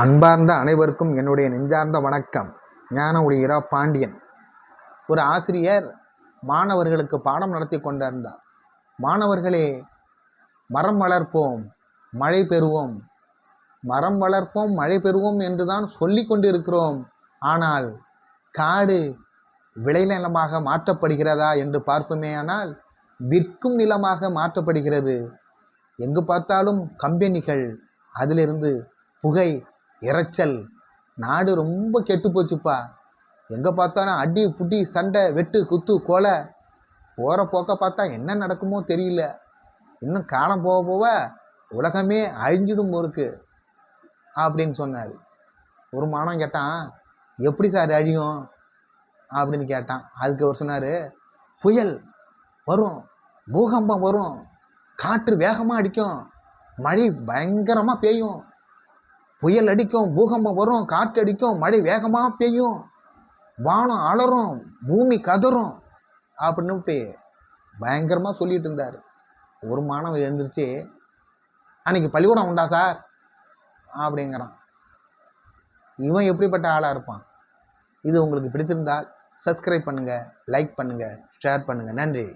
அன்பார்ந்த அனைவருக்கும் என்னுடைய நெஞ்சார்ந்த வணக்கம். ஞான ஒளிகிறா பாண்டியன். ஒரு ஆசிரியர் மாணவர்களுக்கு பாடம் நடத்தி கொண்டிருந்தார். மாணவர்களே மரம் வளர்ப்போம் மழை பெறுவோம். மரம் வளர்ப்போம் மழை பெறுவோம் என்று தான் சொல்லி கொண்டிருக்கிறோம். ஆனால் காடு விளைநிலமாக மாற்றப்படுகிறதா என்று பார்ப்போமேயானால் விற்கும் நிலமாக மாற்றப்படுகிறது. எங்கு பார்த்தாலும் கம்பெனிகள் அதிலிருந்து புகை இரைச்சல். நாடு ரொம்ப கெட்டு போச்சுப்பா. எங்கே பார்த்தாலும் அடி புடி சண்டை வெட்டு குத்து கொலை. போகிற போக்க பார்த்தா என்ன நடக்குமோ தெரியல. இன்னும் காலம் போக போக உலகமே அழிஞ்சிடும் போருக்கு அப்படின்னு சொன்னார். ஒரு மானம் கேட்டான் எப்படி சார் அழியும்? அப்படின்னு கேட்டான். அதுக்கு அவர் சொன்னார் புயல் வரும் பூகம்பம் வரும் காற்று வேகமாக அடிக்கும் மழை பயங்கரமாக பெய்யும் புயல் அடிக்கும் பூகம்பம் வரும் காற்று அடிக்கும் மழை வேகமாக பெய்யும். வானம் அலறும் பூமி கதறும் அப்படின்னுட்டு பயங்கரமாக சொல்லிட்டு இருந்தார். ஒரு மாணவன் எழுந்துருச்சு அன்னைக்கு பள்ளிக்கூடம் உண்டா சார்? அப்படிங்கிறான். இவன் எப்படிப்பட்ட ஆளாக இருப்பான்? இது உங்களுக்கு பிடித்திருந்தால் சப்ஸ்கிரைப் பண்ணுங்கள் லைக் பண்ணுங்கள் ஷேர் பண்ணுங்கள் நன்றி.